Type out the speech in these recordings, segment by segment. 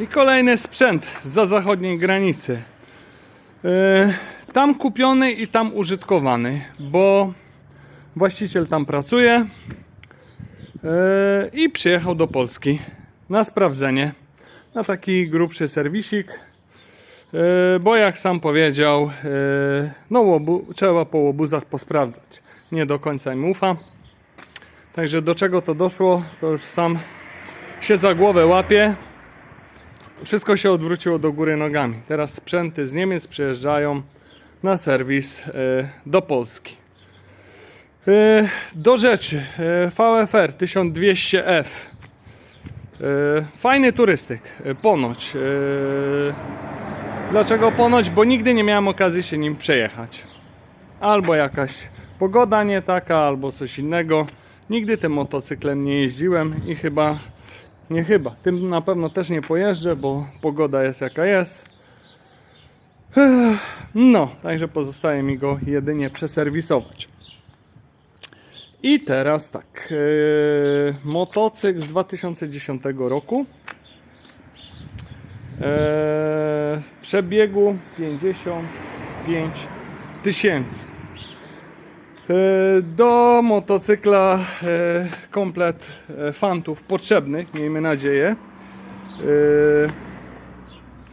I kolejny sprzęt za zachodniej granicy. E, Tam kupiony i tam użytkowany, bo właściciel tam pracuje e, i przyjechał do Polski na sprawdzenie, na taki grubszy serwisik. E, Bo jak sam powiedział, no łobu, trzeba po łobuzach posprawdzać. Nie do końca im ufa. Także do czego to doszło, to już sam się za głowę łapie. Wszystko się odwróciło do góry nogami. Teraz sprzęty z Niemiec przyjeżdżają na serwis e, do Polski. E, Do rzeczy. E, VFR 1200F. E, Fajny turystyk. Ponoć. Dlaczego ponoć? Bo nigdy nie miałem okazji się nim przejechać. Albo jakaś pogoda nie taka, albo coś innego. Nigdy tym motocyklem nie jeździłem i chyba, nie chyba, tym na pewno też nie pojeżdżę, bo pogoda jest jaka jest. No, także pozostaje mi go jedynie przeserwisować. I teraz tak, yy, motocykl z 2010 roku. Eee, przebiegu 55 tysięcy. Eee, do motocykla e, komplet e, fantów potrzebnych, miejmy nadzieję.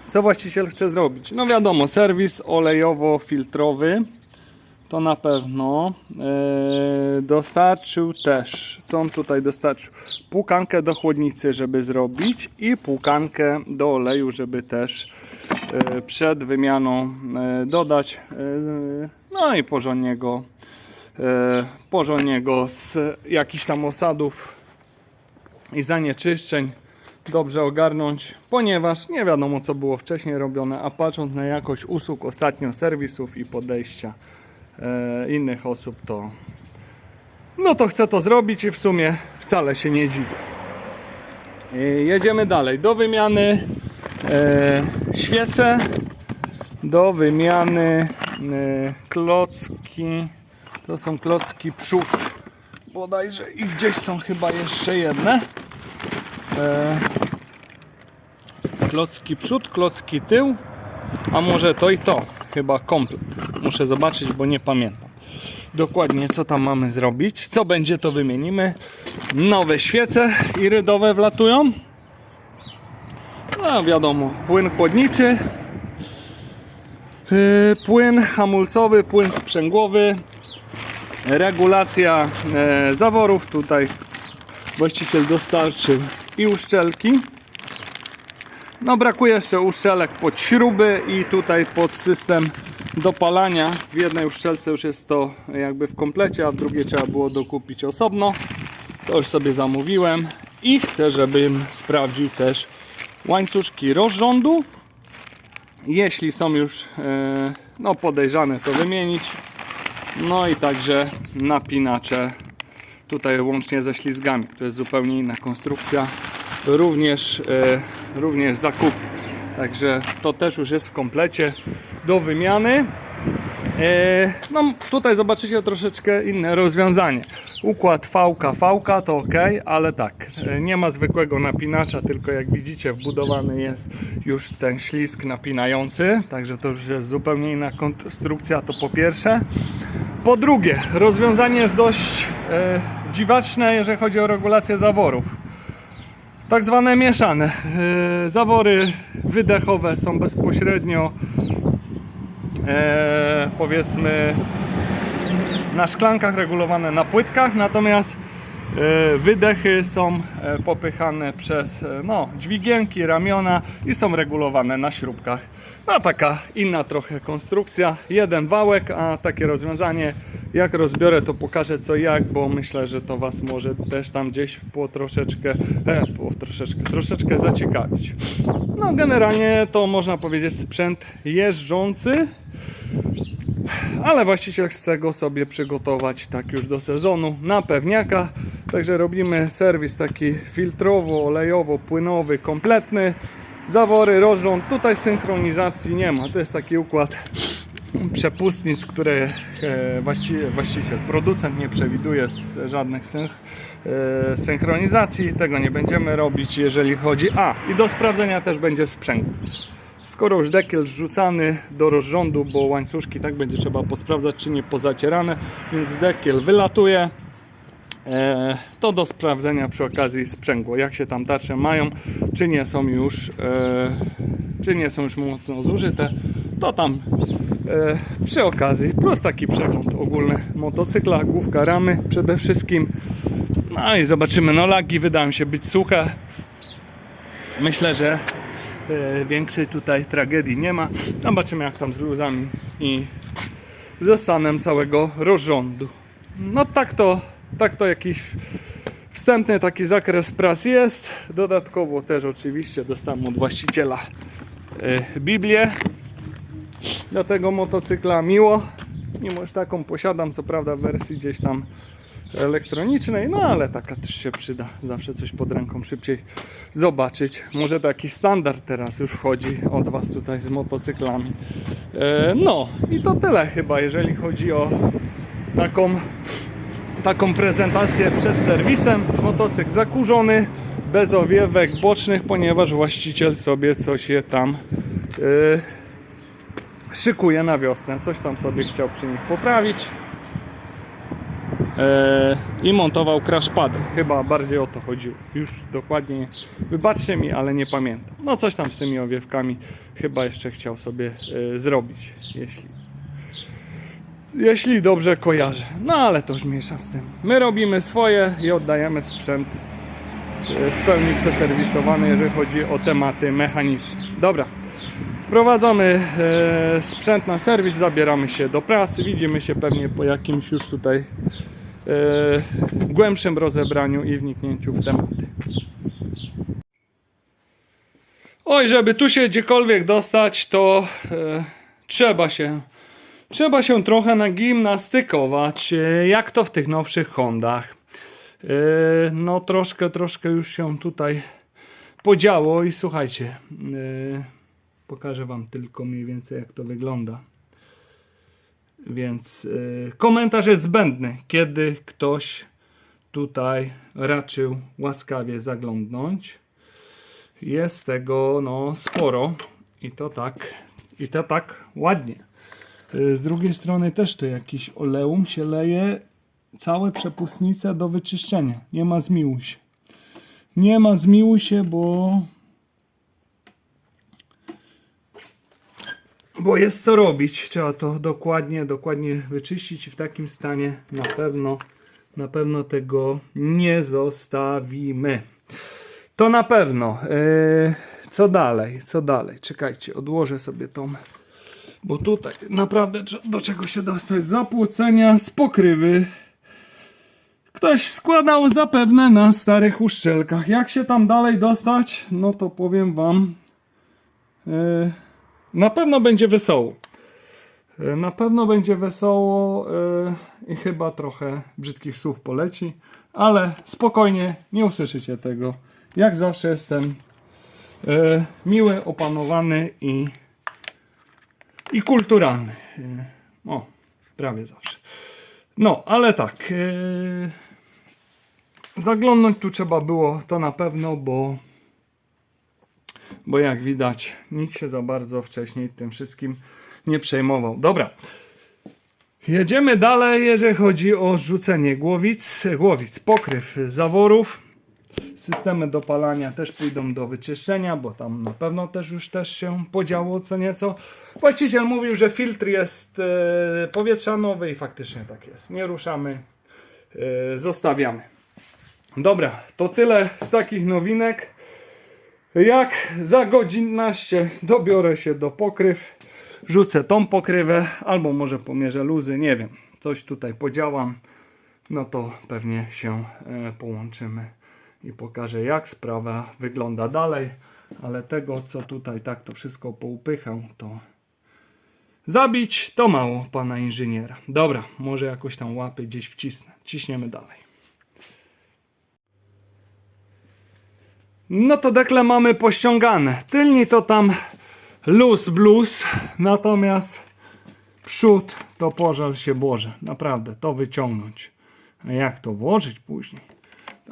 Co właściciel chce zrobić? No wiadomo, serwis olejowo-filtrowy. To na pewno. Dostarczył też. Co on tutaj dostarczył? Płukankę do chłodnicy, żeby zrobić, i płukankę do oleju, żeby też e, przed wymianą e, dodać. E, no i porządnie go, e, porządnie go z jakichś tam osadów i zanieczyszczeń dobrze ogarnąć, ponieważ nie wiadomo co było wcześniej robione, a patrząc na jakość usług ostatnio serwisów i podejścia e, innych osób, to no to chcę to zrobić i w sumie wcale się nie dziwię. E, Jedziemy dalej. Do wymiany e, świece, do wymiany e, klocki. To są klocki przód. Bodajże i gdzieś są chyba jeszcze jedne. E, klocki przód, klocki tył, a może to i to. Chyba komplet. Muszę zobaczyć, bo nie pamiętam dokładnie co tam mamy zrobić. Co będzie to wymienimy. Nowe świece irydowe wlatują. No wiadomo, płyn chłodniczy. Yy, płyn hamulcowy, płyn sprzęgłowy. Regulacja e, zaworów. Tutaj właściciel dostarczył i uszczelki. No brakuje jeszcze uszczelek pod śruby i tutaj pod system dopalania. W jednej uszczelce już jest to jakby w komplecie, a w drugiej trzeba było dokupić osobno. To już sobie zamówiłem i chcę, żebym sprawdził też łańcuszki rozrządu. Jeśli są już e, no, podejrzane, to wymienić. No i także napinacze tutaj łącznie ze ślizgami. To jest zupełnie inna konstrukcja. Również, e, również zakup. Także to też już jest w komplecie do wymiany. E, no tutaj zobaczycie troszeczkę inne rozwiązanie. Układ VK VK to ok, ale tak, e, nie ma zwykłego napinacza, tylko jak widzicie wbudowany jest już ten ślizg napinający, także to już jest zupełnie inna konstrukcja, to po pierwsze. Po drugie, rozwiązanie jest dość e, dziwaczne, jeżeli chodzi o regulację zaworów. Tak zwane mieszane. E, zawory wydechowe są bezpośrednio e, powiedzmy na szklankach regulowane na płytkach, natomiast wydechy są e, popychane przez e, no, dźwigienki, ramiona i są regulowane na śrubkach. No taka inna trochę konstrukcja, jeden wałek, a takie rozwiązanie jak rozbiorę to pokażę co jak, bo myślę, że to Was może też tam gdzieś po troszeczkę, e, po troszeczkę, troszeczkę zaciekawić. No generalnie to można powiedzieć sprzęt jeżdżący, ale właściciel chce go sobie przygotować tak już do sezonu na pewniaka. Także robimy serwis taki filtrowo, olejowo, płynowy, kompletny. Zawory, rozrząd, tutaj synchronizacji nie ma. To jest taki układ przepustnic, które e, właści- właściciel, producent nie przewiduje żadnych e, synchronizacji. Tego nie będziemy robić, jeżeli chodzi. A, i do sprawdzenia też będzie sprzęg. Skoro już dekiel rzucany do rozrządu, bo łańcuszki tak będzie trzeba posprawdzać, czy nie pozacierane, więc dekiel wylatuje. E, to do sprawdzenia przy okazji sprzęgło, jak się tam tarcze mają, czy nie są już, e, czy nie są już mocno zużyte, to tam e, przy okazji, plus taki przegląd ogólny motocykla, główka ramy przede wszystkim, no i zobaczymy, no lagi wydają się być suche, myślę, że większej tutaj tragedii nie ma, zobaczymy jak tam z luzami i ze stanem całego rozrządu. No tak to, tak to jakiś wstępny taki zakres pras jest. Dodatkowo też oczywiście dostałem od właściciela y, Biblię do tego motocykla. Miło, mimo że taką posiadam, co prawda w wersji gdzieś tam elektronicznej, no ale taka też się przyda. Zawsze coś pod ręką szybciej zobaczyć. Może to jakiś standard teraz już wchodzi od Was tutaj z motocyklami. E, No i to tyle chyba, jeżeli chodzi o taką, taką prezentację przed serwisem. Motocykl zakurzony, bez owiewek bocznych, ponieważ właściciel sobie coś je tam e, szykuje na wiosnę. Coś tam sobie chciał przy nich poprawić. E, i montował crash pady. Chyba bardziej o to chodziło. Już dokładnie, wybaczcie mi, ale nie pamiętam. No coś tam z tymi owiewkami chyba jeszcze chciał sobie e, zrobić, jeśli jeśli dobrze kojarzę. No ale to już mniejsza z tym. My robimy swoje i oddajemy sprzęt e, w pełni przeserwisowany, jeżeli chodzi o tematy mechaniczne. Dobra. Wprowadzamy sprzęt na serwis, zabieramy się do pracy. Widzimy się pewnie po jakimś już tutaj głębszym rozebraniu i wniknięciu w tematy. Oj, żeby tu się gdziekolwiek dostać, to e, trzeba się trzeba się trochę nagimnastykować, e, jak to w tych nowszych Hondach. E, no troszkę, troszkę już się tutaj podziało i słuchajcie, e, pokażę wam tylko mniej więcej jak to wygląda. Więc y, komentarz jest zbędny, kiedy ktoś tutaj raczył łaskawie zaglądnąć. Jest tego no sporo i to tak, i to tak ładnie. Y, z drugiej strony też tu jakiś oleum się leje, całe przepustnice do wyczyszczenia. Nie ma zmiłuj się. Nie ma zmiłuj się, bo Bo jest co robić, trzeba to dokładnie, dokładnie wyczyścić i w takim stanie na pewno, na pewno tego nie zostawimy. To na pewno. Yy, co dalej? Co dalej? Czekajcie, odłożę sobie tą, bo tutaj naprawdę do czego się dostać? Zapłocenia z pokrywy. Ktoś składał zapewne na starych uszczelkach. Jak się tam dalej dostać? No to powiem wam. Yy, na pewno będzie wesoło. E, Na pewno będzie wesoło e, i chyba trochę brzydkich słów poleci, ale spokojnie, nie usłyszycie tego. Jak zawsze jestem e, miły, opanowany i, i kulturalny. O, prawie zawsze. No, ale tak. Zaglądnąć tu trzeba było to na pewno, bo bo jak widać, nikt się za bardzo wcześniej tym wszystkim nie przejmował. Dobra. Jedziemy dalej, jeżeli chodzi o rzucenie głowic, głowic, pokryw zaworów. Systemy dopalania też pójdą do wyczyszczenia, bo tam na pewno też już też się podziało co nieco. Właściciel mówił, że filtr jest e, powietrzanowy i faktycznie tak jest. Nie ruszamy, e, zostawiamy. Dobra, to tyle z takich nowinek. Jak za godzinnaście dobiorę się do pokryw, rzucę tą pokrywę, albo może pomierzę luzy, nie wiem, coś tutaj podziałam, no to pewnie się e, połączymy i pokażę jak sprawa wygląda dalej, ale tego co tutaj tak to wszystko poupychał, to zabić to mało pana inżyniera. Dobra, może jakoś tam łapy gdzieś wcisnę, ciśniemy dalej. No to dekle mamy pościągane. Tylni to tam luz blues, natomiast przód to pożar się Boże. Naprawdę, to wyciągnąć. A jak to włożyć później?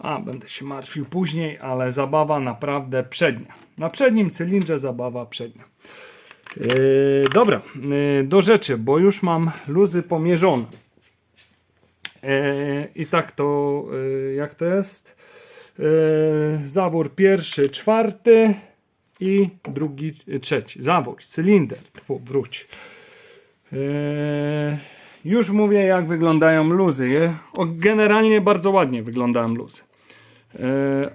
A, będę się martwił później, ale zabawa naprawdę przednia. Na przednim cylindrze zabawa przednia. Yy, dobra, yy, do rzeczy, bo już mam luzy pomierzone. Yy, I tak to, yy, jak to jest? Yy, zawór pierwszy, czwarty i drugi, yy, trzeci. Zawór, cylinder, Tfu, wróć. Yy, już mówię, jak wyglądają luzy. Generalnie bardzo ładnie wyglądają luzy.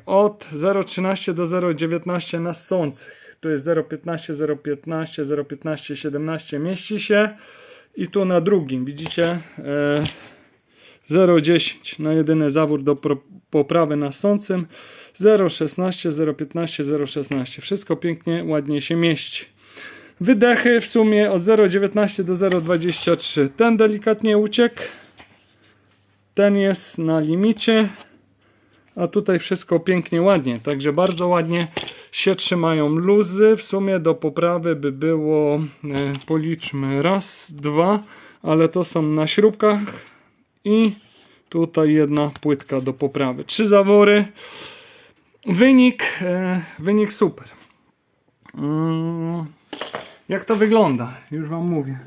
Od 0,13 do 0,19 na sących. Tu jest 0,15, 0,15, 0,15, 17 mieści się. I tu na drugim widzicie 0,10 na jedyny zawór do poprawy na sącym. 0,16, 0,15, 0,16. Wszystko pięknie, ładnie się mieści. Wydechy w sumie od 0,19 do 0,23. Ten delikatnie uciekł. Ten jest na limicie. A tutaj wszystko pięknie, ładnie. Także bardzo ładnie się trzymają luzy. W sumie do poprawy by było, e, policzmy, raz, dwa, ale to są na śrubkach. I tutaj jedna płytka do poprawy. Trzy zawory. Wynik, e, wynik super. Mm. Jak to wygląda? Już Wam mówię.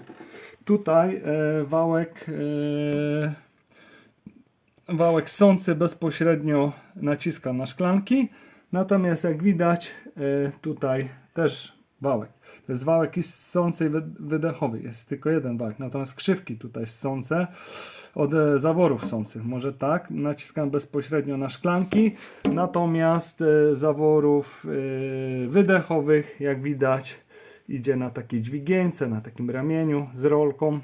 Tutaj e, wałek, e, wałek sący bezpośrednio naciska na szklanki. Natomiast jak widać, e, tutaj też wałek. Jest wałek i sący i wy- wydechowy. Jest tylko jeden wałek. Natomiast krzywki tutaj sące od e, zaworów sących. Może tak. Naciskam bezpośrednio na szklanki. Natomiast e, zaworów e, wydechowych, jak widać, idzie na takiej dźwigience, na takim ramieniu z rolką.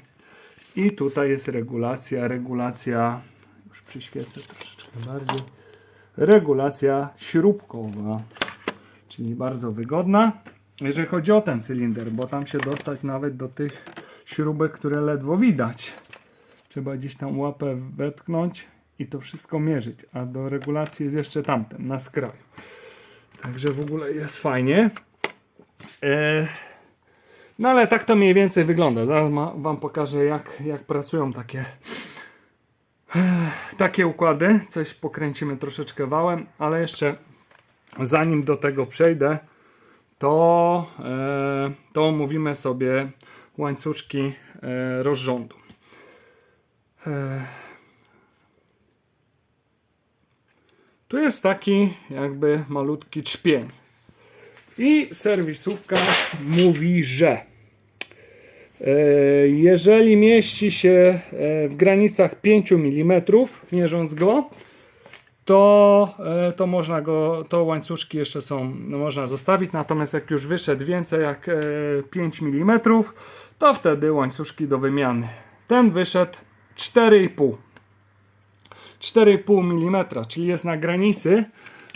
I tutaj jest regulacja, regulacja, już przyświecę troszeczkę bardziej, regulacja śrubkowa, czyli bardzo wygodna, jeżeli chodzi o ten cylinder, bo tam się dostać nawet do tych śrubek, które ledwo widać. Trzeba gdzieś tam łapę wetknąć i to wszystko mierzyć, a do regulacji jest jeszcze tamten, na skraju. Także w ogóle jest fajnie. E, no ale tak to mniej więcej wygląda. Zaraz ma, Wam pokażę jak, jak pracują takie takie układy. Coś pokręcimy troszeczkę wałem, ale jeszcze zanim do tego przejdę, to, e, to omówimy sobie łańcuszki e, rozrządu. E, tu jest taki jakby malutki trzpień. I serwisówka mówi, że jeżeli mieści się w granicach 5 mm, mierząc go, to, e, to można go, to łańcuszki jeszcze są, no można zostawić, natomiast jak już wyszedł więcej jak e, 5 mm, to wtedy łańcuszki do wymiany. Ten wyszedł 4,5 4,5 mm, czyli jest na granicy.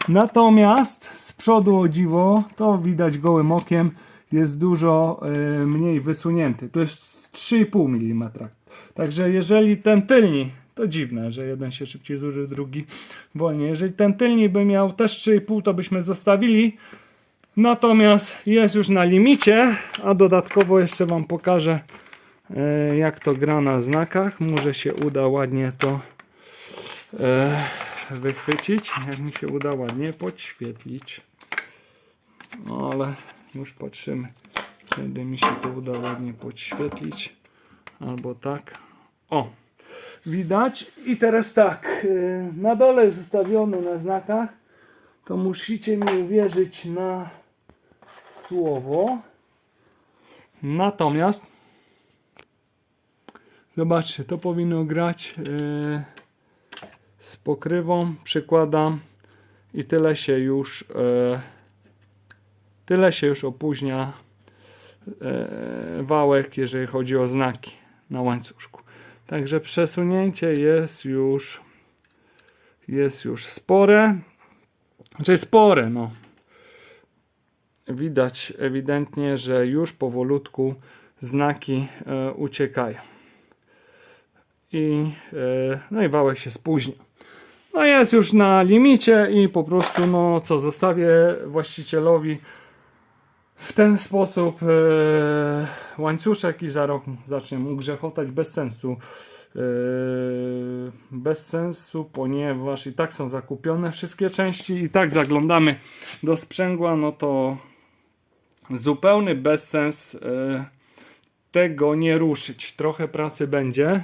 Natomiast z przodu o dziwo, to widać gołym okiem, jest dużo e, mniej wysunięty. Tu jest 3,5 mm. Także jeżeli ten tylni, to dziwne, że jeden się szybciej zużył, drugi wolniej. Jeżeli ten tylni by miał też 3,5, to byśmy zostawili. Natomiast jest już na limicie, a dodatkowo jeszcze Wam pokażę e, jak to gra na znakach. Może się uda ładnie to e, wychwycić. Jak mi się uda ładnie podświetlić. No ale już patrzymy, kiedy mi się to uda ładnie podświetlić. Albo tak. O, widać. I teraz tak, e, na dole jest ustawiony na znakach. To musicie mi uwierzyć na słowo. Natomiast zobaczcie, to powinno grać e, z pokrywą. Przykładam i tyle się już e, tyle się już opóźnia wałek, jeżeli chodzi o znaki na łańcuszku. Także przesunięcie jest już jest już spore. Znaczy spore, no. Widać ewidentnie, że już powolutku znaki e, uciekają. I, e, no i wałek się spóźnia. No jest już na limicie i po prostu no co, zostawię właścicielowi w ten sposób e, łańcuszek i za rok zacznie mu grzechotać bez sensu. Yy, bez sensu, ponieważ i tak są zakupione wszystkie części i tak zaglądamy do sprzęgła, no to zupełny bezsens yy, tego nie ruszyć. Trochę pracy będzie.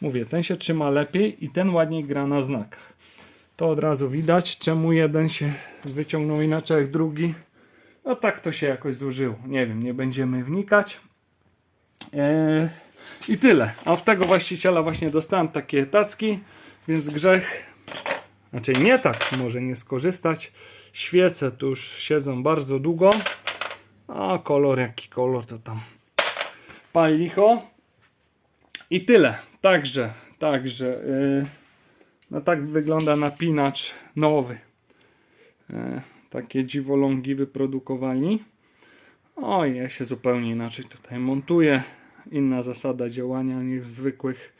Mówię, ten się trzyma lepiej i ten ładniej gra na znakach. To od razu widać, czemu jeden się wyciągnął inaczej jak drugi. No tak to się jakoś zużyło. Nie wiem, nie będziemy wnikać. Eee, I tyle. A od tego właściciela właśnie dostałem takie tacki, więc grzech. Znaczy nie tak, może nie skorzystać. Świece tu już siedzą bardzo długo. A kolor jaki kolor to tam pal licho. I tyle. Także, także. Yy, no tak wygląda napinacz nowy. E, takie dziwolągi wyprodukowali. O, ja się zupełnie inaczej tutaj montuję. Inna zasada działania niż w zwykłych,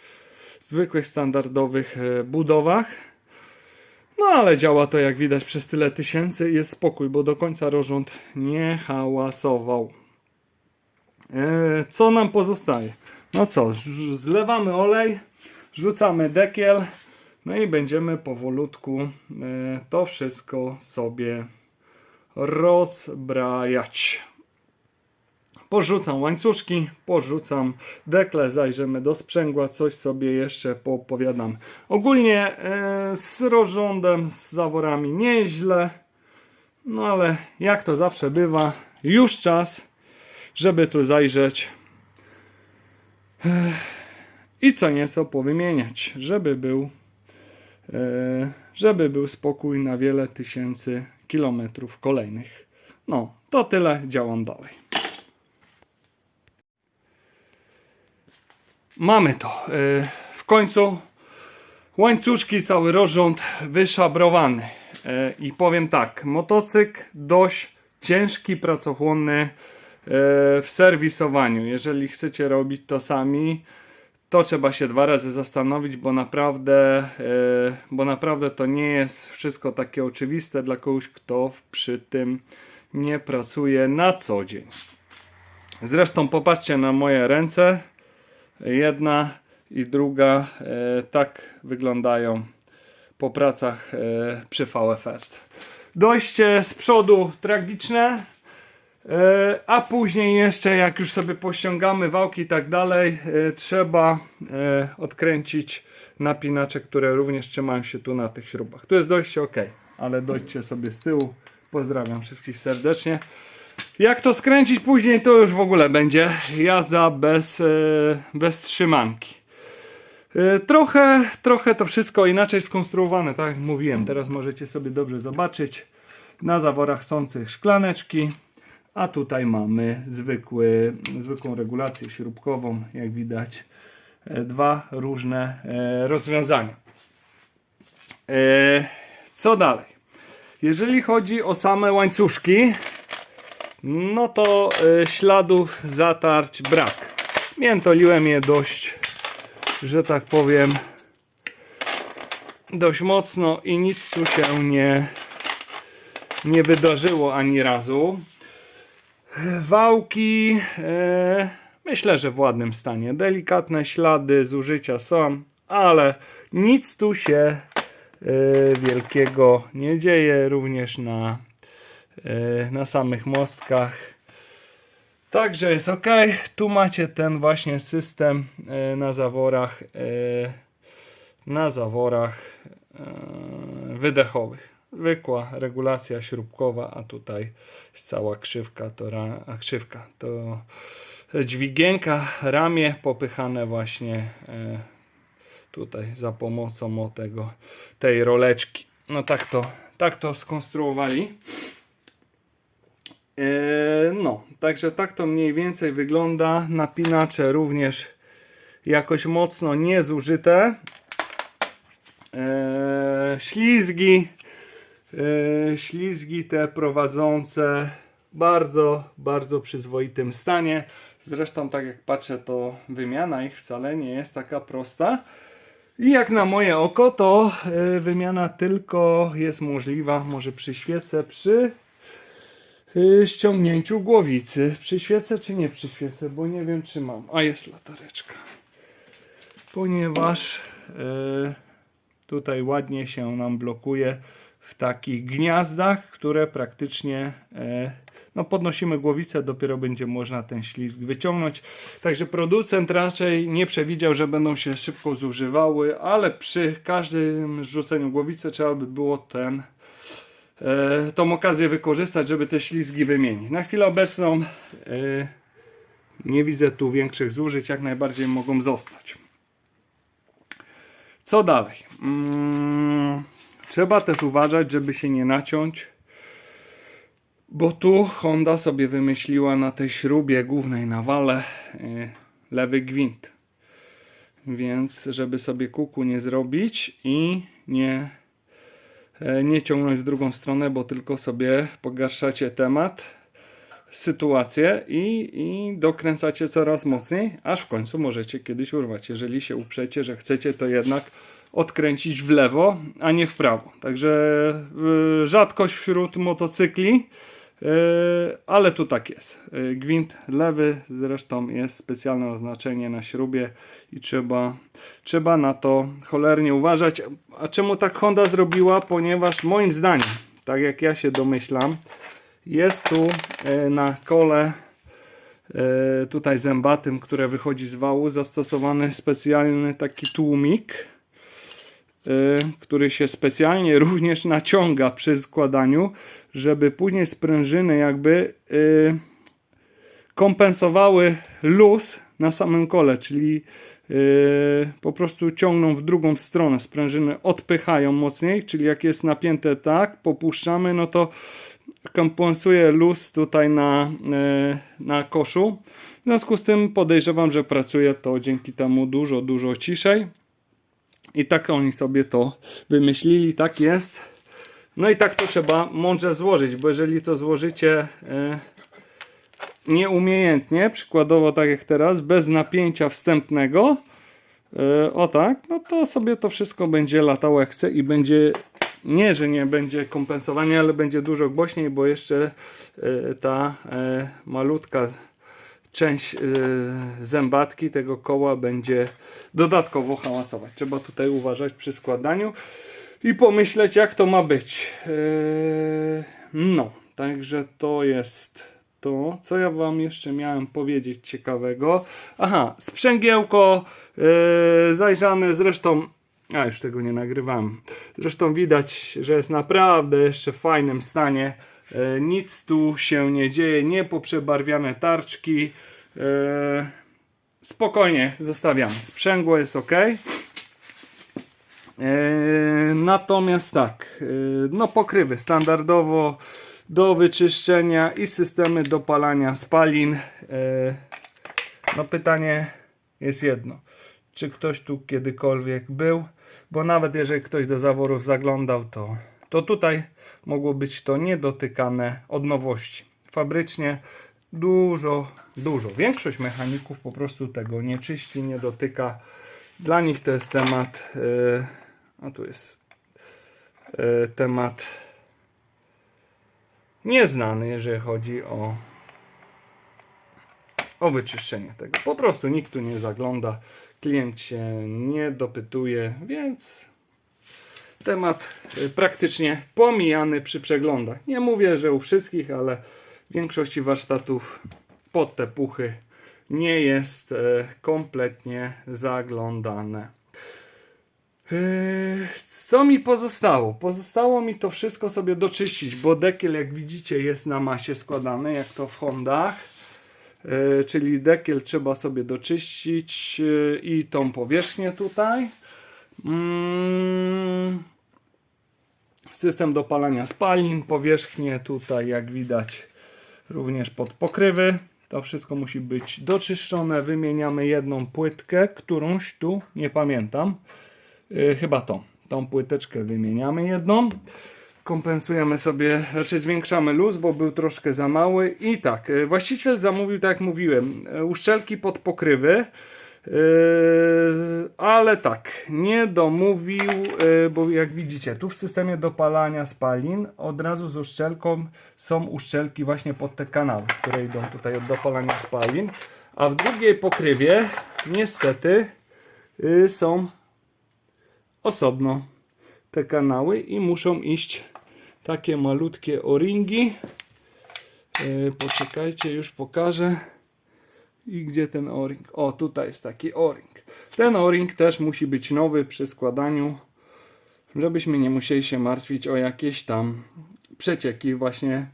zwykłych standardowych e, budowach. No ale działa to jak widać przez tyle tysięcy jest spokój, bo do końca rozrząd nie hałasował. E, co nam pozostaje? No co, zlewamy olej, rzucamy dekiel, no i będziemy powolutku e, to wszystko sobie rozbrajać. Porzucam łańcuszki, porzucam dekle, zajrzymy do sprzęgła, coś sobie jeszcze poopowiadam. Ogólnie e, z rozrządem, z zaworami nieźle, no ale jak to zawsze bywa, już czas, żeby tu zajrzeć i co nieco powymieniać, żeby był, e, żeby był spokój na wiele tysięcy kilometrów kolejnych. No, to tyle, działam dalej. Mamy to. e, W końcu łańcuszki, cały rozrząd wyszabrowany. E, I powiem tak, motocykl dość ciężki, pracochłonny e, w serwisowaniu. Jeżeli chcecie robić to sami, to trzeba się dwa razy zastanowić, bo naprawdę, e, bo naprawdę to nie jest wszystko takie oczywiste dla kogoś, kto przy tym nie pracuje na co dzień. Zresztą popatrzcie na moje ręce. Jedna i druga e, tak wyglądają po pracach e, przy VFR. Dojście z przodu tragiczne, a później jeszcze jak już sobie pościągamy wałki i tak dalej, e, trzeba e, odkręcić napinacze, które również trzymają się tu na tych śrubach. Tu jest dojście ok, ale dojdźcie sobie z tyłu. Pozdrawiam wszystkich serdecznie. Jak to skręcić później, to już w ogóle będzie jazda bez, e, bez trzymanki. E, Trochę, trochę to wszystko inaczej skonstruowane, tak jak mówiłem. Teraz możecie sobie dobrze zobaczyć. Na zaworach sących szklaneczki, a tutaj mamy zwykły, zwykłą regulację śrubkową, jak widać. E, Dwa różne e, rozwiązania. E, Co dalej? Jeżeli chodzi o same łańcuszki, no to śladów zatarć brak. Miętoliłem je dość, że tak powiem, dość mocno i nic tu się nie, nie wydarzyło ani razu. Wałki e, myślę, że w ładnym stanie. Delikatne ślady zużycia są, ale nic tu się e, wielkiego nie dzieje. Również na e, na samych mostkach. Także jest ok. Tu macie ten właśnie system e, na zaworach e, na zaworach e, wydechowych. Zwykła regulacja śrubkowa, a tutaj cała krzywka, to ra, a krzywka to dźwigienka, ramię popychane właśnie e, tutaj za pomocą tego, tej roleczki. No tak to, tak to skonstruowali. Eee, No, także tak to mniej więcej wygląda. Napinacze również jakoś mocno niezużyte. Eee, Ślizgi, ślizgi te prowadzące bardzo, bardzo przyzwoitym stanie. Zresztą tak jak patrzę, to wymiana ich wcale nie jest taka prosta. I jak na moje oko, to e, wymiana tylko jest możliwa może przy świece, przy y, ściągnięciu głowicy. Przy świece czy nie przy świece, bo nie wiem czy mam. A jest latareczka. ponieważ e, tutaj ładnie się nam blokuje w takich gniazdach, które praktycznie e, no podnosimy głowicę, dopiero będzie można ten ślizg wyciągnąć. Także producent raczej nie przewidział, że będą się szybko zużywały, ale przy każdym rzuceniu głowicy trzeba by było ten e, tą okazję wykorzystać, żeby te ślizgi wymienić. Na chwilę obecną e, nie widzę tu większych zużyć, jak najbardziej mogą zostać. Co dalej? Mm, trzeba też uważać, żeby się nie naciąć, bo tu Honda sobie wymyśliła na tej śrubie głównej na wale y, lewy gwint. Więc żeby sobie kuku nie zrobić i nie, e, nie ciągnąć w drugą stronę, bo tylko sobie pogarszacie temat, sytuację i, i dokręcacie coraz mocniej, aż w końcu możecie kiedyś urwać. Jeżeli się uprzecie, że chcecie, to jednak odkręcić w lewo, a nie w prawo. Także y, rzadkość wśród motocykli, y, ale tu tak jest. Y, gwint lewy zresztą jest specjalne oznaczenie na śrubie i trzeba, trzeba na to cholernie uważać. A czemu tak Honda zrobiła? Ponieważ moim zdaniem, tak jak ja się domyślam, jest tu na kole tutaj zębatym, które wychodzi z wału, zastosowany specjalny taki tłumik, który się specjalnie również naciąga przy składaniu, żeby później sprężyny jakby kompensowały luz na samym kole, czyli po prostu ciągną w drugą stronę. Sprężyny odpychają mocniej, czyli jak jest napięte tak, popuszczamy, no to kompensuje luz tutaj na, na koszu. W związku z tym podejrzewam, że pracuje to dzięki temu dużo, dużo ciszej. I tak oni sobie to wymyślili, tak jest. No i tak to trzeba mądrze złożyć, bo jeżeli to złożycie e, nieumiejętnie, przykładowo tak jak teraz, bez napięcia wstępnego, e, o tak, no to sobie to wszystko będzie latało jak chce i będzie nie, że nie będzie kompensowania, ale będzie dużo głośniej, bo jeszcze e, ta malutka część e, zębatki tego koła będzie dodatkowo hałasować. Trzeba tutaj uważać przy składaniu i pomyśleć jak to ma być. No, także to jest to, co ja wam jeszcze miałem powiedzieć ciekawego. Aha, sprzęgiełko zajrzane, zresztą a już tego nie nagrywam. Zresztą widać, że jest naprawdę jeszcze w fajnym stanie. Nic tu się nie dzieje, nie poprzebarwiane tarczki. E, spokojnie zostawiam. Sprzęgło jest ok. E, natomiast tak, e, no pokrywy standardowo do wyczyszczenia i systemy dopalania spalin. No pytanie jest jedno. Czy ktoś tu kiedykolwiek był? bo nawet jeżeli ktoś do zaworów zaglądał, to, to tutaj mogło być to niedotykane od nowości. Fabrycznie dużo, dużo. Większość mechaników po prostu tego nie czyści, nie dotyka. Dla nich to jest temat, yy, a tu jest yy, temat nieznany, jeżeli chodzi o, o wyczyszczenie tego. Po prostu nikt tu nie zagląda klient się nie dopytuje, więc temat y, praktycznie pomijany przy przeglądach. Nie mówię, że u wszystkich, ale większości warsztatów pod te puchy nie jest e, kompletnie zaglądane. E, co mi pozostało? Pozostało mi to wszystko sobie doczyścić, bo dekiel jak widzicie jest na masie składany, jak to w Hondach. E, czyli dekiel trzeba sobie doczyścić i tą powierzchnię tutaj. Mm. System dopalania spalin, powierzchnię tutaj jak widać również pod pokrywy. To wszystko musi być doczyszczone. Wymieniamy jedną płytkę, którąś tu nie pamiętam. Yy, chyba tą. Tą płyteczkę wymieniamy jedną kompensujemy sobie, znaczy zwiększamy luz, bo był troszkę za mały. I tak, e, właściciel zamówił, tak jak mówiłem, e, uszczelki pod pokrywy. Yy, ale tak, nie domówił, yy, bo jak widzicie, tu w systemie dopalania spalin od razu z uszczelką są uszczelki właśnie pod te kanały, które idą tutaj od dopalania spalin. A w drugiej pokrywie niestety y, są osobno te kanały i muszą iść takie malutkie o-ringi. Poczekajcie, już pokażę. I gdzie ten o-ring? O, tutaj jest taki o-ring. Ten o-ring też musi być nowy przy składaniu, żebyśmy nie musieli się martwić o jakieś tam przecieki właśnie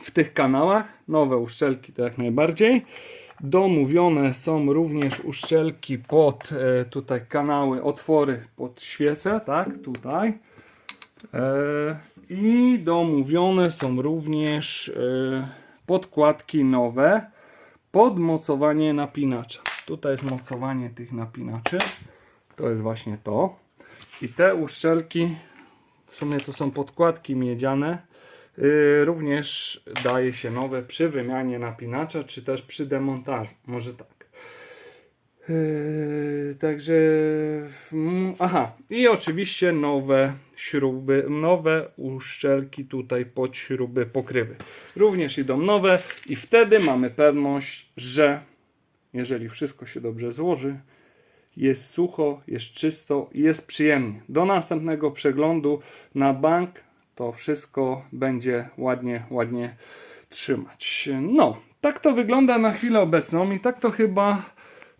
w tych kanałach. Nowe uszczelki to jak najbardziej. Domówione są również uszczelki pod e, tutaj kanały, otwory pod świecę, tak, tutaj. E, I domówione są również e, podkładki nowe pod mocowanie napinacza. Tutaj jest mocowanie tych napinaczy. To jest właśnie to. I te uszczelki, w sumie to są podkładki miedziane, yy, również daje się nowe przy wymianie napinacza, czy też przy demontażu. Może tak. Yy, także, mm, aha, i oczywiście nowe śruby, nowe uszczelki tutaj pod śruby pokrywy. Również idą nowe i wtedy mamy pewność, że jeżeli wszystko się dobrze złoży, jest sucho, jest czysto i jest przyjemnie. Do następnego przeglądu na bank to wszystko będzie ładnie, ładnie trzymać. No, tak to wygląda na chwilę obecną i tak to chyba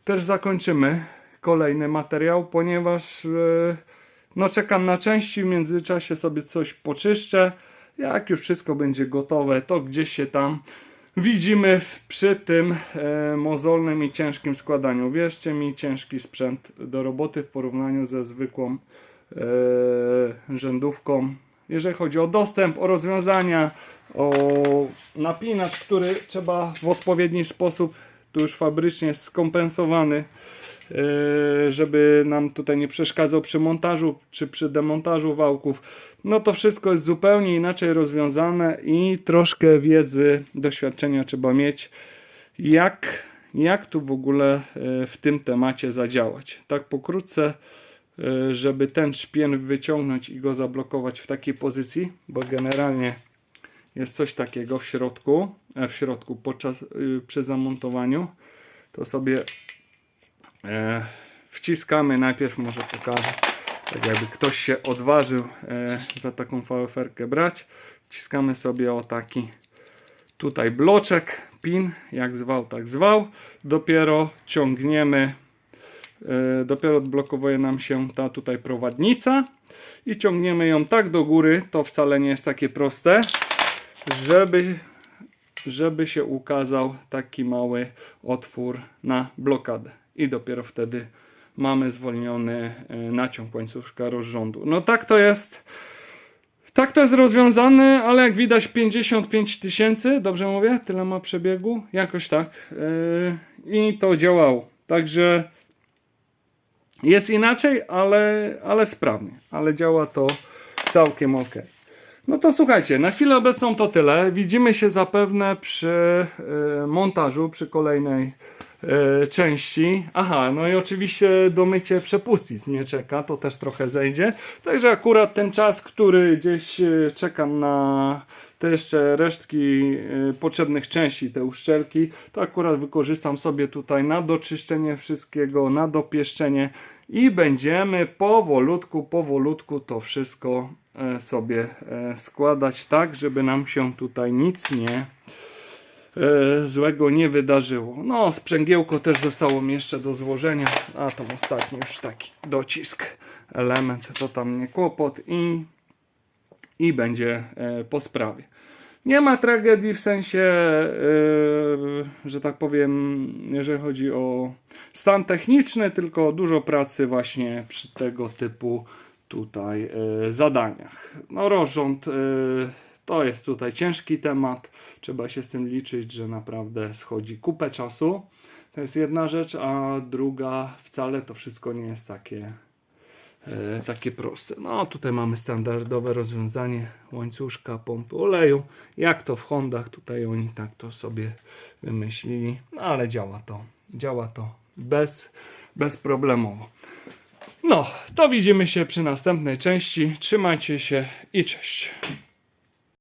też zakończymy kolejny materiał, ponieważ e, no czekam na części, w międzyczasie sobie coś poczyszczę. Jak już wszystko będzie gotowe, to gdzieś się tam widzimy przy tym e, mozolnym i ciężkim składaniu. Wierzcie mi, ciężki sprzęt do roboty w porównaniu ze zwykłą e, rzędówką. Jeżeli chodzi o dostęp, o rozwiązania, o napinacz, który trzeba w odpowiedni sposób tu już fabrycznie skompensowany, e, żeby nam tutaj nie przeszkadzał przy montażu czy przy demontażu wałków. No to wszystko jest zupełnie inaczej rozwiązane i troszkę wiedzy, doświadczenia trzeba mieć, jak, jak tu w ogóle e, w tym temacie zadziałać. Tak pokrótce, e, żeby ten szpień wyciągnąć i go zablokować w takiej pozycji, bo generalnie jest coś takiego w środku, e, w środku podczas y, przy zamontowaniu, to sobie e, wciskamy, najpierw może pokażę, tak jakby ktoś się odważył e, za taką VFR-kę brać, wciskamy sobie o taki tutaj bloczek, pin, jak zwał, tak zwał, dopiero ciągniemy, dopiero odblokowuje nam się ta tutaj prowadnica i ciągniemy ją tak do góry, to wcale nie jest takie proste, żeby, żeby się ukazał taki mały otwór na blokadę. I dopiero wtedy mamy zwolniony e, naciąg łańcuszka rozrządu. No tak to jest. Tak to jest rozwiązane, ale jak widać 55 tysięcy, dobrze mówię? Tyle ma przebiegu? Jakoś tak. Yy, I to działało. Także jest inaczej, ale, ale sprawnie. Ale działa to całkiem ok. No to słuchajcie, na chwilę obecną to tyle. Widzimy się zapewne przy e, montażu, przy kolejnej e, części. Aha, no i oczywiście domycie przepustnic mnie czeka, to też trochę zejdzie. Także akurat ten czas, który gdzieś e, czekam na te jeszcze resztki e, potrzebnych części, te uszczelki, to akurat wykorzystam sobie tutaj na doczyszczenie wszystkiego, na dopieszczenie i będziemy powolutku, powolutku to wszystko e, sobie e, składać tak, żeby nam się tutaj nic nie e, złego nie wydarzyło. No, sprzęgiełko też zostało mi jeszcze do złożenia, a to ostatni już taki docisk, element, to tam nie kłopot i, i będzie po sprawie. Nie ma tragedii w sensie, yy, że tak powiem, jeżeli chodzi o stan techniczny, tylko dużo pracy właśnie przy tego typu tutaj yy, zadaniach. No rozrząd yy, to jest tutaj ciężki temat, trzeba się z tym liczyć, że naprawdę schodzi kupę czasu. To jest jedna rzecz, a druga wcale to wszystko nie jest takie e, takie proste. No tutaj mamy standardowe rozwiązanie łańcuszka, pompy oleju. Jak to w Hondach, tutaj oni tak to sobie wymyślili, no ale działa to. Działa to bez, bezproblemowo. No, to widzimy się przy następnej części. Trzymajcie się i cześć.